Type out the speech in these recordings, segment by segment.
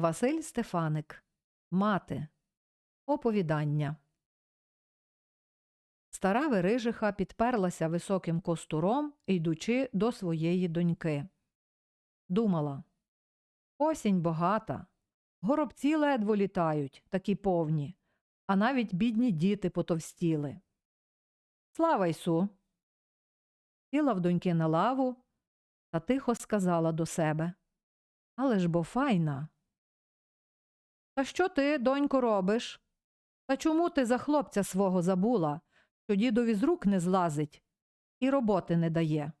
Василь Стефаник. Мати. Оповідання. Стара Верижиха підперлася високим костуром, йдучи до своєї доньки. Думала Осінь багата. Горобці ледво літають, такі повні, а навіть бідні діти потовстіли. Слава Ісу! Сіла в доньки на лаву та тихо сказала до себе Але ж бо файна. Та що ти, донько, робиш? Та чому ти за хлопця свого забула, що дідові з рук не злазить і роботи не дає?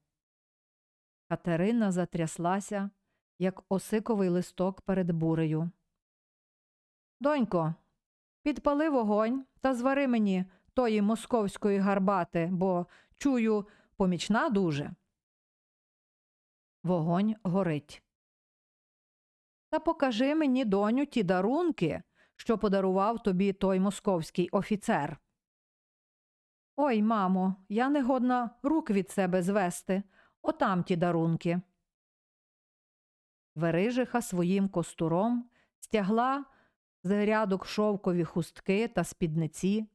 Катерина затряслася, як осиковий листок перед бурею. Донько, підпали вогонь та звари мені тої московської гарбати, бо, чую, помічна дуже. Вогонь горить. Та покажи мені, доню, ті дарунки, що подарував тобі той московський офіцер. Ой, мамо, я не годна рук від себе звести. Отам ті дарунки. Верижиха своїм костуром стягла з грядок шовкові хустки та спідниці,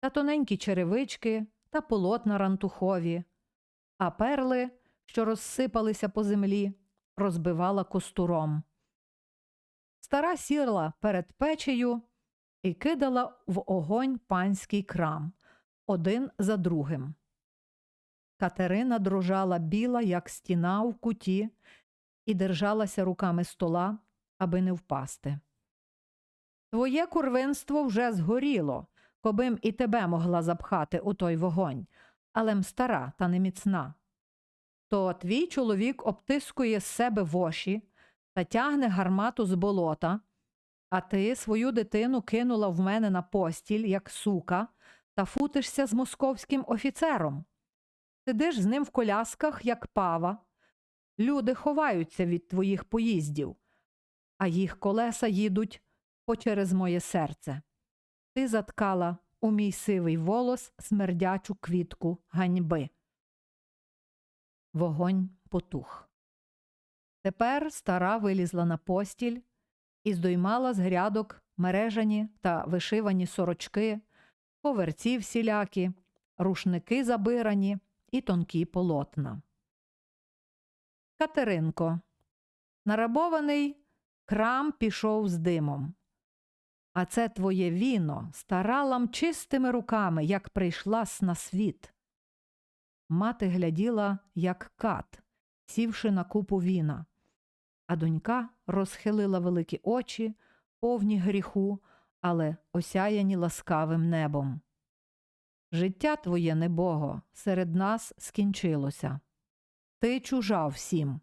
та тоненькі черевички та полотна рантухові, а перли, що розсипалися по землі, розбивала костуром. Стара сіла перед печею і кидала в огонь панський крам один за другим. Катерина дрожала біла, як стіна в куті, і держалася руками стола, аби не впасти. Твоє курвинство вже згоріло, кобим і тебе могла запхати у той вогонь, але м стара та неміцна. То твій чоловік обтискує з себе воші та тягне гармату з болота, а ти свою дитину кинула в мене на постіль, як сука, та футишся з московським офіцером. Сидиш з ним в колясках, як пава. Люди ховаються від твоїх поїздів, а їх колеса їдуть почерез моє серце. Ти заткала у мій сивий волос смердячу квітку ганьби. Вогонь потух. Тепер стара вилізла на постіль і здоймала з грядок мережані та вишивані сорочки, коверці всілякі, рушники забирані і тонкі полотна. Катеринко. Нарабований крам пішов з димом. А це твоє віно старалам чистими руками, як прийшла на світ. Мати гляділа, як кат, сівши на купу віна, а донька розхилила великі очі, повні гріху, але осяяні ласкавим небом. Життя твоє, небого, серед нас скінчилося. Ти чужа всім.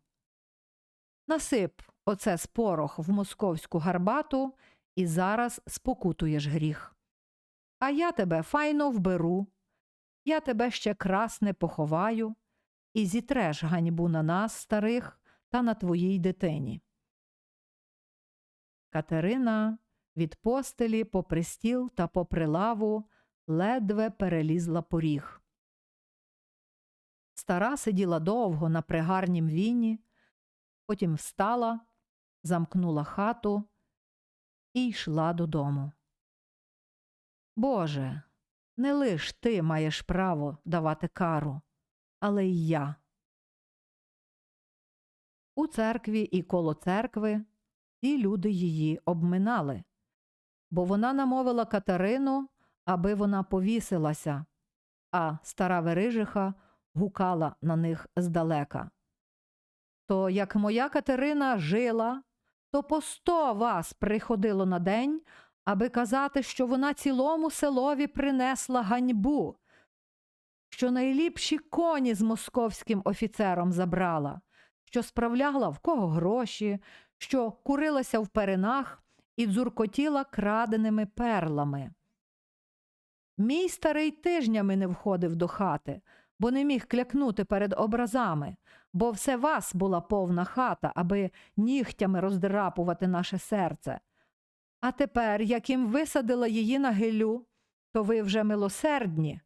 Насип оце спорох в московську гарбату і зараз спокутуєш гріх. А я тебе файно вберу, я тебе ще красне поховаю і зітреш ганьбу на нас, старих, та на твоїй дитині. Катерина від постелі попри стіл та попри лаву ледве перелізла поріг. Стара сиділа довго на пригарнім віні, потім встала, замкнула хату і йшла додому. Боже, не лиш ти маєш право давати кару, але й я. У церкві і коло церкви ті люди її обминали, бо вона намовила Катерину, аби вона повісилася, а стара Верижиха гукала на них здалека. То як моя Катерина жила, то по сто вас приходило на день, аби казати, що вона цілому селові принесла ганьбу, що найліпші коні з московським офіцером забрала, що справляла в кого гроші, що курилася в перинах і дзуркотіла краденими перлами. Мій старий тижнями не входив до хати, бо не міг клякнути перед образами, бо все вас була повна хата, аби нігтями роздрапувати наше серце. А тепер, як їм висадила її на гилю, то ви вже милосердні.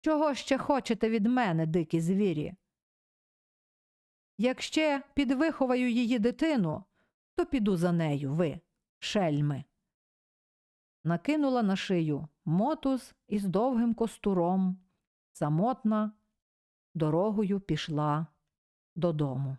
Чого ще хочете від мене, дикі звірі? Як ще підвиховаю її дитину, то піду за нею, ви, шельми. Накинула на шию мотуз із довгим костуром, самотна дорогою пішла додому.